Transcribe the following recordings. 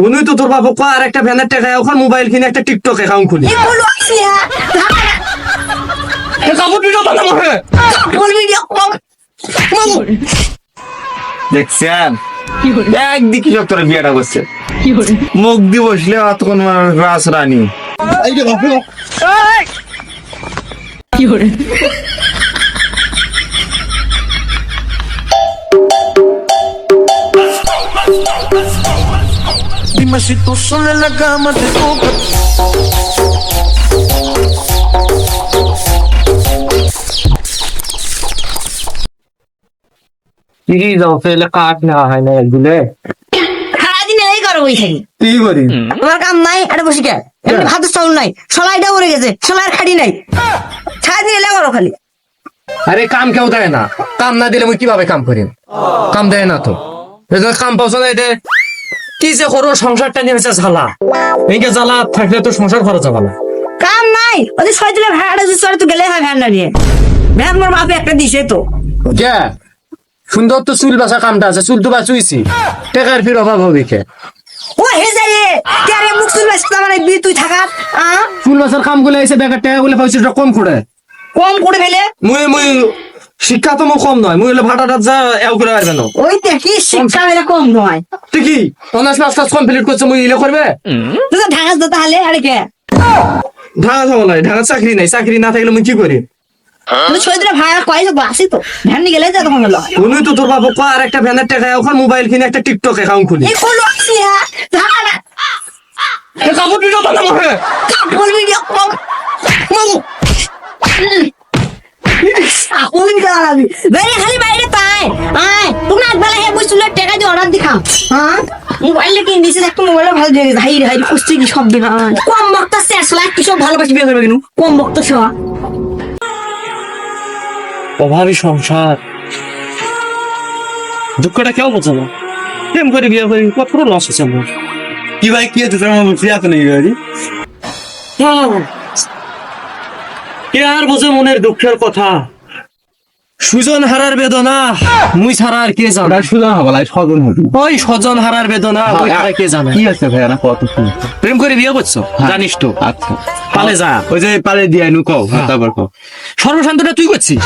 কোনই তো তোর বাবা কো আর একটা ভ্যানের টাকা ওখান মোবাইল কিনে একটা টিকটক অ্যাকাউন্ট খুলি। দেখছেন একদিকে সব তোরা বিয়েটা করছে? মুখ দিয়ে বসলে অতক্ষণ রাস রানী। এই যে বাপু। Dime si tú sola en la cama te toca. কি যাও ফেলে কাট না হয় না এগুলো সারাদিন এই করো ওই থাকি কি করি তোমার কাম নাই আরে বসে কে এমনি ভাত চাউল নাই সলাইটা গেছে সলাইয়ের খাড়ি নাই সারাদিন এলে করো খালি আরে কাম কেউ দেয় না কাম না দিলে মুই কীভাবে কাম করি কাম দেয় না তো কাম পাওয়া না এতে কি যে করো সংসারটা নিয়ে হয়েছে ঝালা। এইকে জ্বালা থাকলে তো সংসার খরচ হবে না। কাম নাই ওদের ছয় দিলে ভাড়াটা যদি চড়ে তো গেলে হয় ভ্যান নিয়ে। ভ্যান মোর বাপে একটা দিছে তো। কে সুন্দর তো চুল বাসা কামটা আছে চুল তো বাঁচুইছি। টেকার ফির অভাব হবে কে? ও হে যাই রে কে রে মুখ চুল বাসতে মানে বি তুই থাকা আ? চুল বাসার কামগুলো এসে বেকার টাকা গুলো পাইছি কম করে। কম করে ফেলে? মুই মুই শিক্ষা তো কম নয় মুই হলে ভাড়াটা যা এও করে পারবে না। ওই দেখি শিক্ষা মেলে কম নয় ঠিকই অনার্স মাস্টার্স কমপ্লিট করছে মুই ইলে করবে তুই ঢাকা তো তাহলে আরে কে ঢাকা যাব নাই ঢাকা চাকরি নাই চাকরি না থাকলে মুই কি করি তুই দিলে ভাড়া কয় তো আসি তো ভ্যান গেলে যা তখন হলো কোনই তো তোর বাবা কো আর একটা ভ্যানের টাকা ওখান মোবাইল কিনে একটা টিকটক অ্যাকাউন্ট খুলি। এই কোন আসি হ্যাঁ ঢাকা না এ কাপড় না মনে কাপড় ভিডিও মামু কাপড় বেরে খালি বাইরে পায় আয় তুমি একবেলা হে বুঝছিল টাকা দিয়ে অর্ডার দিখাম হ্যাঁ? মোবাইলে কিনে দিয়েছিস একটা মোবাইলে ভালো দিয়ে হাই হাই কুস্তি কি সব কম বক্তা শেষ লাখ কি সব ভালোবাসি বিয়ে করবে কম বক্তা সেবা অভাবী সংসার। দুঃখটা কেউ বোঝে না। প্রেম করে বিয়ে করি কত লস আছে আমার। কি ভাই কি আছে তোমার বুঝতে আছে নাকি? গাড়ি কে আর বোঝে মনের দুঃখের কথা। সুজন হারার বেদনা মুই ছাড়া আর কে জানে? সুদা হবে লাই সজন হবে। ওই স্বজন হারার বেদনা ওই ছাড়া কে জানে? কি আছে ভাই না কত ফুল প্রেম করে বিয়ে করছ? জানিস তো। আচ্ছা। পালে যা। ওই যে পালে দিয়ে আইনু কও হ্যাঁ, তারপর কও। সর্বশান্তটা তুই করছিস?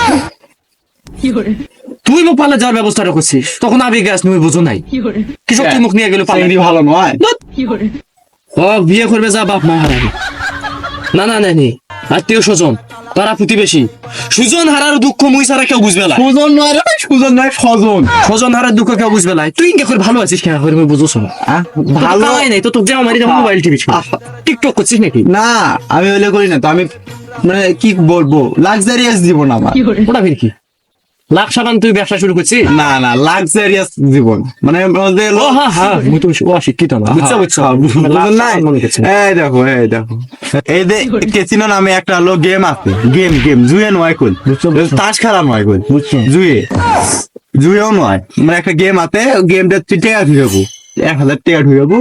তুই মুখ পালে যাওয়ার ব্যবস্থাটা করছিস? তখন আবি গ্যাস তুমি বুঝো নাই। কিসব তুই মুখ নিয়ে গেল পালে। ভালো নয়। ও বিয়ে করবে যা বাপ মা হারাবে। না না নেই আত্মীয় স্বজন তারা প্রতিবেশী। সুজন হারার দুঃখ মুই সারা কেউ বুঝবে না। সুজন নয় রে সুজন নয় সজন স্বজন হারার দুঃখ কেউ বুঝবে না। তুই করে ভালো আছিস কেন? করে মুই বুঝোস না ভালো? হয় নাই তো তোর যে আমার মোবাইল টিভি টিকটক করছিস নাকি? না আমি ওইলে করি না তো। আমি মানে কি বলব? লাক্সারিয়াস জীবন আমার। ওটা ফির কি? লাখ সাবান তুই ব্যবসা শুরু করছিস? না না লাক্সারিয়াস জীবন। মানে ওদের ও হ্যাঁ হ্যাঁ মুই তো অশিক্ষিত না বুঝছ বুঝছ। নাই করছি। এই দেখো এই দেখো। এই যে কেসিনো নামে একটা হলো গেম আছে। গেম গেম জুয়ে নয় কই? তাস খেলা নয় কই? জুয়ে। জুয়েও নয়। মানে একটা গেম আছে গেমটা তুই আছে ঢুকাবো এক হাজার টাকা ঢুকাবো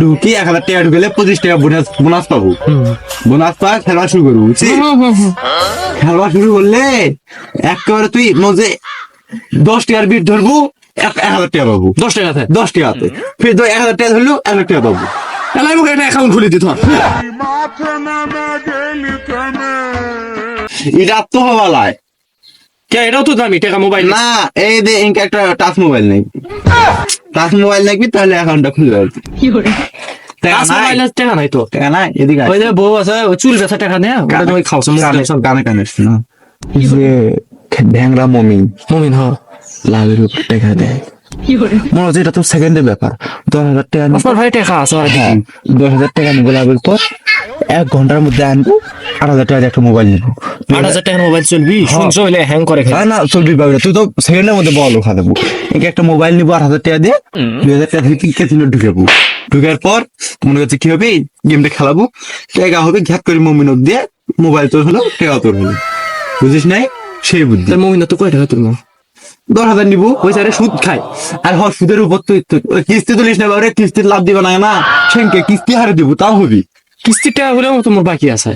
ঢুকি এক হাজার টাকা ঢুকেলে পঁচিশ টাকা বোনাস বোনাস পাবো। বোনাস পাওয়া খেলা শুরু করব বুঝছিস খেলা শুরু করলে একেবারে তুই মজে দশ টাকার বিট ধরবো এক এক হাজার টাকা পাবো। দশ টাকাতে দশ টাকাতে ফির এক হাজার টাকা ধরলো এক হাজার টাকা পাবো। এলাই মুখে একটা অ্যাকাউন্ট খুলে দিত এটা তো হওয়ালায় কে এটাও তো দামি টাকা মোবাইল না এই দে ইনকে একটা টাচ মোবাইল নেই। টাচ মোবাইল নেই তাহলে অ্যাকাউন্টটা খুলে যাবে টাকা নাই। মোবাইলের টাকা নাই তো। টাকা নাই এদিকে। ওই যে বউ আছে চুল বেচা টাকা নেয় ওটা সব গানে কানে না? যে মমিন। মমিন হ লাভের উপর টাকা দেয়। মনে হচ্ছে এটা তো সেকেন্ডের ব্যাপার। দশ হাজার টাকা আপনার ভাই টাকা আছে হ্যাঁ দশ হাজার টাকা নিবো লাভের পর এক ঘণ্টার মধ্যে আনব আট হাজার টাকা একটা মোবাইল নিবো। আট হাজার টাকার মোবাইল চলবি? শুনছো হইলে হ্যাং করে খেলে। না না চলবি পাবি তুই তো সেকেন্ডের মধ্যে বল ওখা দেবো একে একটা মোবাইল নিবো আট হাজার টাকা দিয়ে দুই হাজার টাকা থেকে কেসিনো ঢুকাবো। ঢুকার পর মনে করছে কি হবে? গেমটা খেলাবো। টাকা হবে ঘ্যাত করে মমিনক দিয়ে মোবাইল তোর হলো টাকা তোর হলো। বুঝিস নাই? সেই বুদ্ধি। তার মমিন তো কয় টাকা তুলবো দশ হাজার নিবো ওই সারে সুদ খায়। আর হ সুদের উপর তুই তুই- কিস্তি তুলিস না বাবরে কিস্তির লাভ দিবা না না সেনকে কিস্তি হারে দিব তাও হবি। কিস্তির টাকা হলেও তোমার বাকি আছে।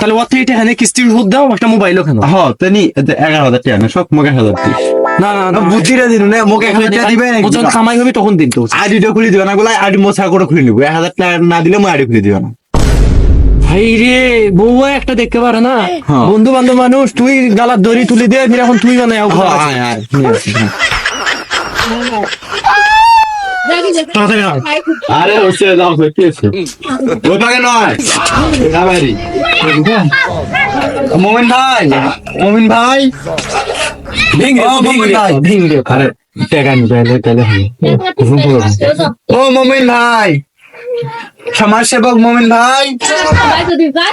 তাহলে ওর থেকে টাকা কিস্তির সুদ দাও একটা মোবাইলও কেন? হ তেনি এগারো হাজার টাকা না সব মগে হাজার দিস। না না না বুদ্ধিটা দিন না মুখে এক হাজার টাকা দিবে যখন কামাই হবে তখন দিন তো আইডিটা খুলে দিবে না গুলা আইডি মোছা করে খুলে নিবো। এক হাজার টাকা না দিলে মই আইডি খুলে দিবে না। ভাই রে বউ একটা দেখতে পারে না? হ্যাঁ। বন্ধু বান্ধব মানুষ তুই গালার দড়ি তুলি দে এখন তুই বানাই ঘর আয় আয় নিয়ে আসি। আরে হচ্ছে যাও কি আছে ওটাকে নয়। গাবারি মোমিন ভাই মোমিন ভাই। ভেঙে ও, মোমিন ভাই। ও সমাজ সেবক মোমিন ভাই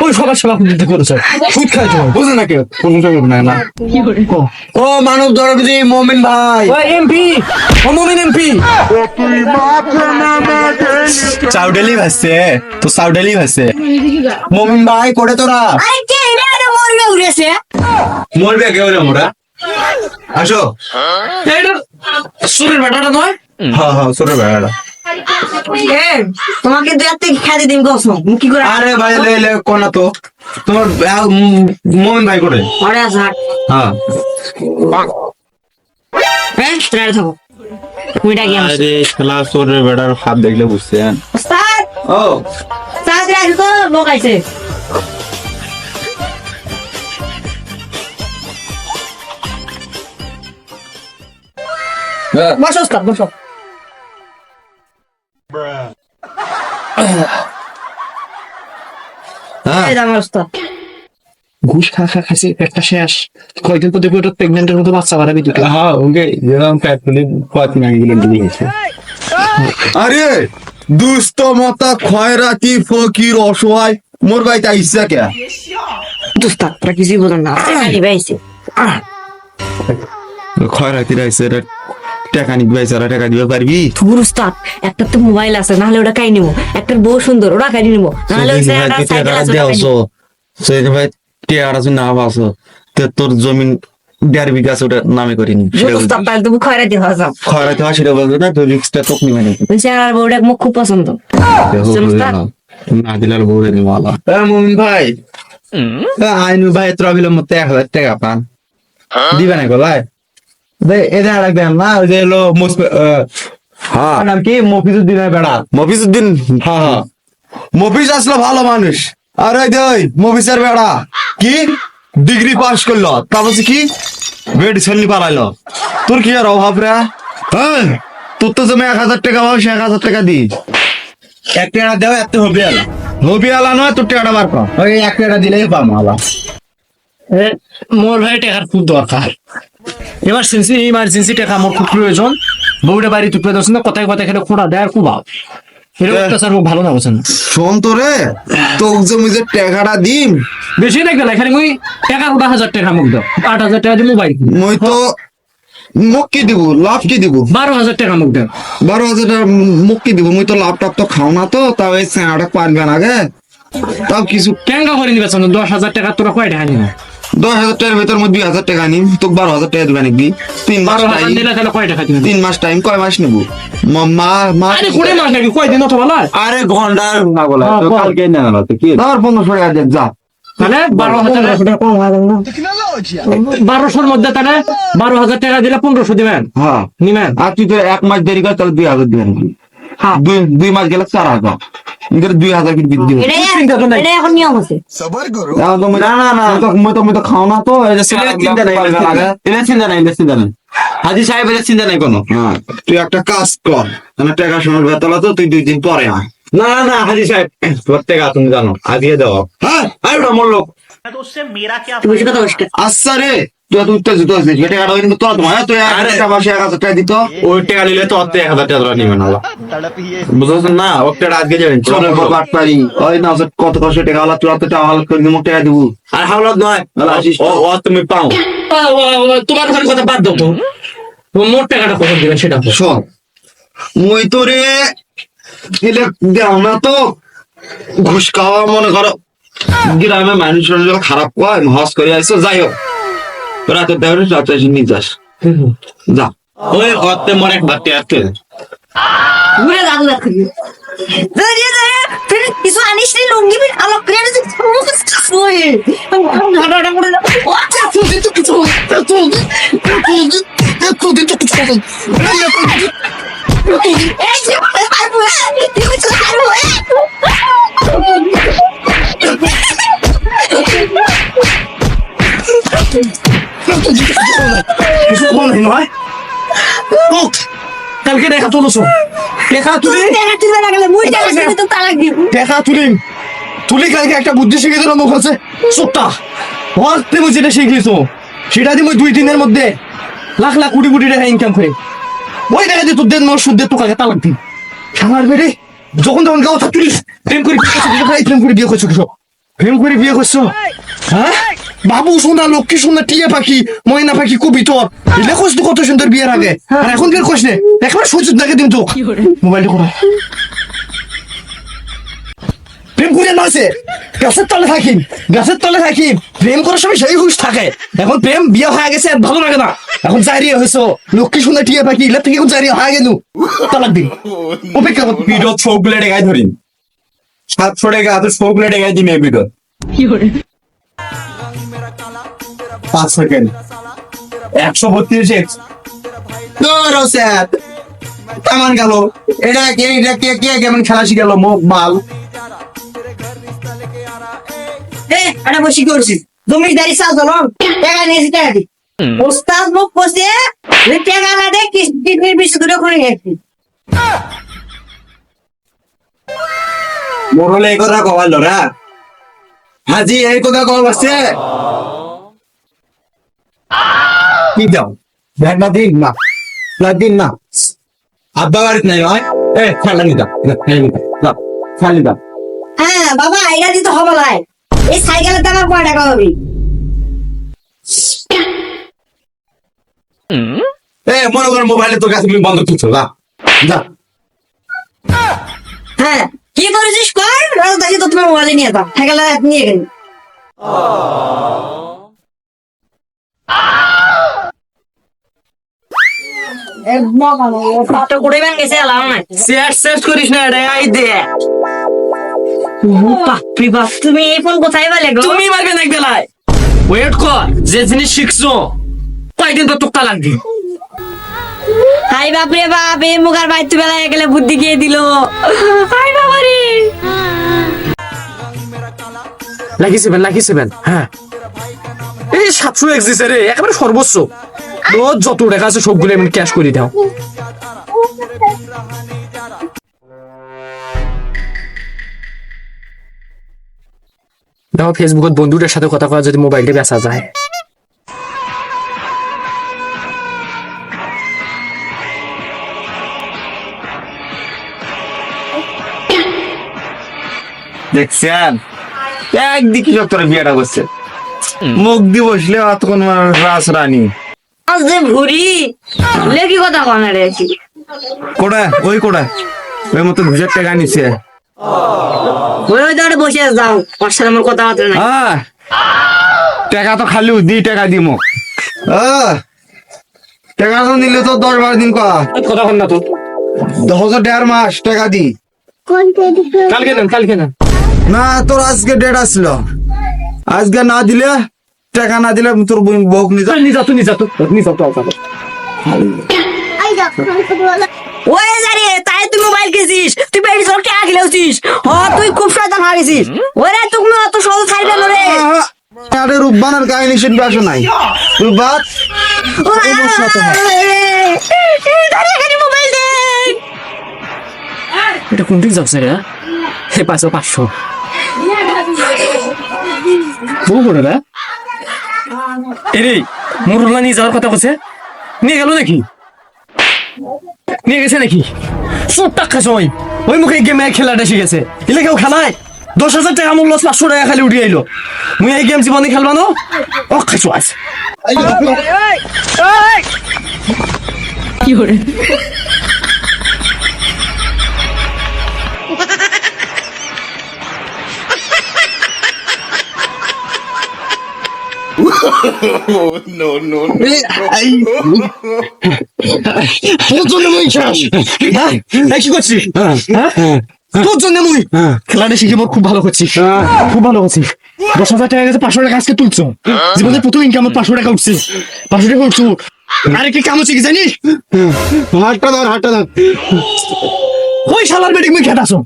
ওই সবার সেবা করতে করেছে। সুদ খাই তোমার বুঝে না কেউ কোনো টাকা না না। ও মানব দরদি মোমিন ভাই। ওই এমপি। ও মুমিন এমপি। চাউডেলি ভাসছে। তো চাউডেলি ভাসছে। মোমিন ভাই করে তোরা? মরবে কেউ রে মোরা? আসো। সুরের বেটাটা নয়? হ্যাঁ হ্যাঁ বেড়াটা এ, তোমাকে দু হাতে খেতে দিন কসম। কি করে আরে ভাই লে লে কোনা তো। তোমার আহ, ভাই করে আরে হ্যাঁ। হ্যাঁ তোরা থাকো। তুমি ডাকি আরে খেলা ছোট বেড়ার হাত দেখলে বুঝছেন। ও। তাড়াতাড়ি আসো তো লোক আইছে। বসো বসো হ্যাঁ এই যে আমার ঘুষ খা খা খাইছে একটা শেষ কয়েকদিন পর দেখব এটা প্রেগনেন্টের মতো বাচ্চা বাড়াবি দুটো হ্যাঁ ওকে যেরকম পেট ফুলি কয়েকদিন আগে গেলে ডুবে গেছে আরে দুষ্ট মতা খয়রাতি ফকির অসহায়? মোর ভাই তা ইচ্ছা কে বলেন না। টাকা নিবে টাকা নিবে আইছে আর টাকা দিবে পারবি। তোর ওস্তাদ একটা তো মোবাইল আছে নাহলে ওটা কাই নিবো একটা বউ সুন্দর ওটা কাই নিবো নাহলে ওই কাই নিবো। সেই ভাই টিয়ার আছে না বাসো তে তোর জমিন দেড় বিঘা আছে ওটা নামে করিনি বুঝ ওস্তাদ তাহলে তুমি খয়রাতি হওয়া যাও। খয়রাতি হয় সেটা বলতো না তো রিক্সটা তোক নিবে নাকি? ওই ছেলেটার বউটা মুখ খুব পছন্দ। না দিলে আর বউরে নিবো আলা মুমিন ভাই। আইনু ভাই তোর অবিলম্ব এক হাজার টাকা পান। দিবে না গলায়? এদের আর একদম না ওই যে এলো হ্যাঁ নাম কি? মফিজুদ্দিন বেড়া। মফিজুদ্দিন। হ্যাঁ হ্যাঁ মফিজ আসলো ভালো মানুষ। আর ওই যে ওই মফিজের বেড়া। কি? ডিগ্রি পাস করল। তারপর কি? বেড ছেলে পালাইলো। তোর কি আর অভাব রে? হ্যাঁ? তোর তো জমে এক হাজার টাকা পাবো সে এক হাজার টাকা দি। এক টাকা দেও এত হবি আলা হবি আলা নয় তোর টাকাটা বার কর ওই এক টাকা দিলেই পাবো আলা এ, মোর ভাই টাকার খুব দরকার। এমার্জেন্সি ইমার্জেন্সি টাকা আমার খুব প্রয়োজন। বউটা বাড়ি টুকরে দশ না কথায় কথায় খেলে খোঁড়া দেয় আর মোক ভালো না বুঝছেন শোন তো রে তোর জমি যে টাকাটা দিম বেশি দেখবে না এখানে মুই এগারোটা হাজার টাকা মুখ দাও। আট হাজার টাকা দিয়ে মোবাইল মই তো মুখ কি দিব লাভ কি দিব? বারো হাজার টাকা মুখ দাও। বারো হাজার টাকা মুখ কি দিব? মুই তো লাভ টাপ তো খাও না তো তাও এই স্যাঁড়া পারবে না গে। তাও কিছু কেঙ্গা করে নিবে দশ হাজার টাকা তোরা কয় টাকা নিবে? দশ হাজার টাকার ভিতর মধ্যে দুই হাজার টাকা নিম তোকে বারো হাজার টাকা দিবে নাকি? তিন মাস টাইম কয় টাকা দিবে? তিন মাস টাইম কয় মাস নেব? আরে কুড়ি মাস নাকি? কয় দিন অথবা নয় আরে ঘণ্টা না বলা হ্যাঁ। কালকে না না তো কি ধর পনেরোশো টাকা যা। তাহলে বারো হাজার বারোশোর মধ্যে তাহলে বারো হাজার টাকা দিলে পনেরোশো দিবেন। হ্যাঁ। নিবেন। আর তুই তো এক মাস দেরি কর তাহলে দুই হাজার দিবেন। হ্যাঁ। দুই দুই মাস গেলে চার হাজার। এদের দুই হাজার কিন্তু বৃদ্ধি হবে। এটা এটা এখন নিয়ম আছে এখন তো মই- না না না। মই তো তো খাও না তো এই যে এদের চিন্তা নাই এদের চিন্তা- নাই চিন্তা নাই। হাজি সাহেব এদের চিন্তা নাই কোনো? হ্যাঁ তুই একটা কাজ কর। মানে টাকা শোনার বেতলা তো তুই দুই দিন পরে আয়। না না না হাজি সাহেব প্রত্যেক তুমি জানো আজকে দাও। হ্যাঁ। আরে ওটা মোর লোক। আচ্ছা রে। তুই উত্তেজিত হয়েছিস টাকাটা ওই কিন্তু তোরা তোমার তুই এক হাজার টাকা দিত। ওই টাকা নিলে তো অর্ধেক এক হাজার টাকা নিবে না না? টাকা আজকে যাবেন চলে বাট পারি ওই না যে কত কষ্ট টাকা হলা তোরা তো টাকা হলা করে দিমু টাকা দিবু। আর হাওলাত নয়। তাহলে তো। ও ও তুমি পাও। আ- ও- ও- তোমার কথা বাদ দাও তো। তো মোট টাকাটা কখন দিবেন সেটা শোন মুই তো রে এলে দেও না তো। ঘুষ খাওয়া মনে করো। গ্রামে মানুষ মানুষ খারাপ কয় হস করে আইসো যাই হোক। রাতে দেওয়ার রাতে এসে নিয়ে যাস। যা। ওই অর্ধে মোর এক বাড়তে আসতে ঘুরে কিছু আনিস নি? লুঙ্গি আলোক তুই তো কিছু কিছু যে বল নাই নয় ও, কালকে দেখা তুলছো দেখা তুলি টাকা তুলবে না গেলে মুই টাকা তুলবে তো তালাক দিব দেখা তুলি তুলি কালকে একটা বুদ্ধি শিখে দিল মুখ আছে? সত্তা ওর তুমি যেটা শিখিয়েছো সেটা দিয়ে মুই দুই দিনের মধ্যে লাখ লাখ কোটি কোটি টাকা ইনকাম করে ওই টাকা দিয়ে তোর দেন মোর সুদ দিয়ে তোকে তালাক দিন আমার বেড়ে যখন তখন গাও তুলিস প্রেম করে প্রেম করে বিয়ে করছ কিসব প্রেম করে বিয়ে করছ হ্যাঁ বাবু সোনা লক্ষ্মী সোনা টিয়া পাখি ময়না পাখি কবিতর এলে কোস তো কত সুন্দর বিয়ের আগে। আর এখন কোস নে? একবার সুযোগ দেখে দিন তো মোবাইলটা কোথায়? প্রেম করে না আছে গাছের তলে থাকি গাছের তলে থাকি। প্রেম করার সময় সেই হুশ থাকে। এখন প্রেম বিয়ে হয়ে গেছে আর ভালো লাগে না। এখন জারিয়ে হয়েছো। লক্ষ্মী শুনে টিয়া পাখি ইলা থেকে এখন জারিয়ে হয়ে গেল তালাক দিন। অপেক্ষা কর। ভিডিও সবগুলো টেকাই ধরিন সাতশো টাকা হাতে সবগুলো টেকাই দিন এই ভিডিও পাঁচ সেকেন্ড একশো বত্রিশ এক্স কেমন গেল? এটা কে এটা কে কে কেমন খেলা শিখালো? মুখ মাল। এটা বসি করছিস জমি দাঁড়ি চাল চলন টাকা নিয়েছি টাকা দি। ওস্তাদ মুখ যে টাকা না দে কিডনির বিষয় দুটো খুলে গেছি মোরলে এই কথা কবাল রা আজি এই কথা কব আছে। কি দাও দেখ না দিন না না দিন না আব্বা বাড়িতে নাই হয় এ খেলা নিতা খেলা নিতা না খেলা নিতা হ্যাঁ বাবা এটা দিতে হবে লাই এই সাইকেলের দাম কয় টাকা হবে? এ মনে কর মোবাইলে তোর কাছে তুমি বন্ধ করছ যা। যা। হ্যাঁ কি করেছিস কর? রাজ দাঁড়ি তো তুমি মোবাইলে নিয়ে যাও। সাইকেল নিয়ে গেলি। না শেষ করিস না রে আই দে। বাপরে বাপ তুমি এই ফোন কোথায় পেলে গো? তুমি মারবে না বেলায়। ওয়েট কর যে জিনিস শিখছো কয়দিন তো তোর তালাক দিন হাই বাপরে বাপ এই মুখার বাইতে বেলায় গেলে বুদ্ধি গিয়ে দিল? হাই বাবারে। হ্যাঁ। এই সাতশো এক্সিসে রে, একেবারে সর্বোচ্চ। রোজ যত টাকা আছে সবগুলো এমনি ক্যাশ করে দাও। দেখো ফেসবুকত বন্ধুদের সাথে কথা কওয়া যদি মোবাইলটা বেচা যায়। দেখছেন? একদিকে সব তোর বিয়েটা করছে। মুখ দিয়ে বসলে অতক্ষণ রাস রানী। আজ যে ভুরি লেখি কথা কনা রে কি? কোড়া? ওই কোড়া? ওই মতো ঘুষের টাকা নিচ্ছে ওই ওই দাঁড়ে বসে যাও। ওর সাথে আমার কথা বার্তা নাই। হ্যাঁ টাকা তো খালি দি টাকা দিব টাকা তো নিলে তো দশ বারো দিন কয়া। কথা কন না তো। দশ হাজার দেড় মাস টাকা দি। কালকে নেন কালকে নেন। না তোর আজকে ডেট আসলো। আজকে না দিলে টাকা না দিলে তোর বউ নিয়ে নিজা তো নিজা তো নিজা তো আলতা ওই তাই তুই মোবাইল কিনছিস। তুই বেড়ি সব টাকা খেলেছিস হ তুই খুব শয়তান হয়ে গেছিস। ওরে তুমি অত সহজ ছাড়বে না রে। আরে রূপবানের কাহিনী শুনবে আসো নাই। রূপবান এটা কোন দিক যাচ্ছে রে? হে পাঁচশো পাঁচশো। বহু করে রে? এরে মুরুল্লা নিয়ে যাওয়ার কথা বলছে নিয়ে গেল নাকি? নিয়ে গেছে নাকি? সব টাকা ওই। ওই মুখে গেমে খেলাটা শিখেছে এলে কেউ খেলায় দশ হাজার টাকা মূল্য পাঁচশো টাকা খালি উঠিয়ে আইলো। মুই এই গেম জীবনে খেলবা না? ও খাইছো আজ তোর জন্য মুই শেষ হ্যাঁ কি করছিস হ্যাঁ তোর জন্য মুই খেলাটা শিখে মোর খুব ভালো করছিস খুব ভালো করছিস দশ হাজার টাকা গেছে পাঁচশো টাকা আজকে তুলছো জীবনের প্রথম ইনকাম পাঁচশো টাকা উঠছে পাঁচশো টাকা উঠছো আরে কি কাম হচ্ছে কি জানিস হাটটা ধর হাটটা ধর ওই শালার বেডিং মুই খেতাছো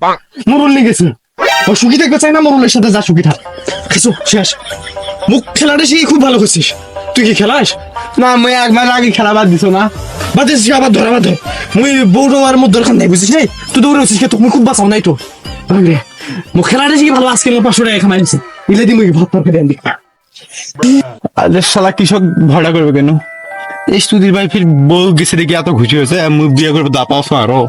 মরুল নিয়ে গেছে ও সুখী থাকতে চাই না মরুলের সাথে যা সুখী থাক শেষ মুখ খেলাটা শিখে খুব ভালো করছিস। তুই কি খেলাস? না মুই এক মাস আগে খেলা বাদ দিছো না। বাদ দিছিস আবার ধরা বাদ ধর মুই বউটো আর মোর দরকার নাই বুঝছিস নাই? তুই দৌড়ে উঠছিস কে খুব বাঁচাও নাই তো। রে। মুখ খেলাটা শিখে ভালো আজকে পাঁচশো টাকা খামাই ইলে দি মুই ভাত আনবি। আরে শালা কৃষক ভড়া করবে কেন? এই সুধীর ভাই ফির বউ গেছে দেখি এত খুশি হয়েছে মুখ বিয়ে করবে দা পাওয়া আরও।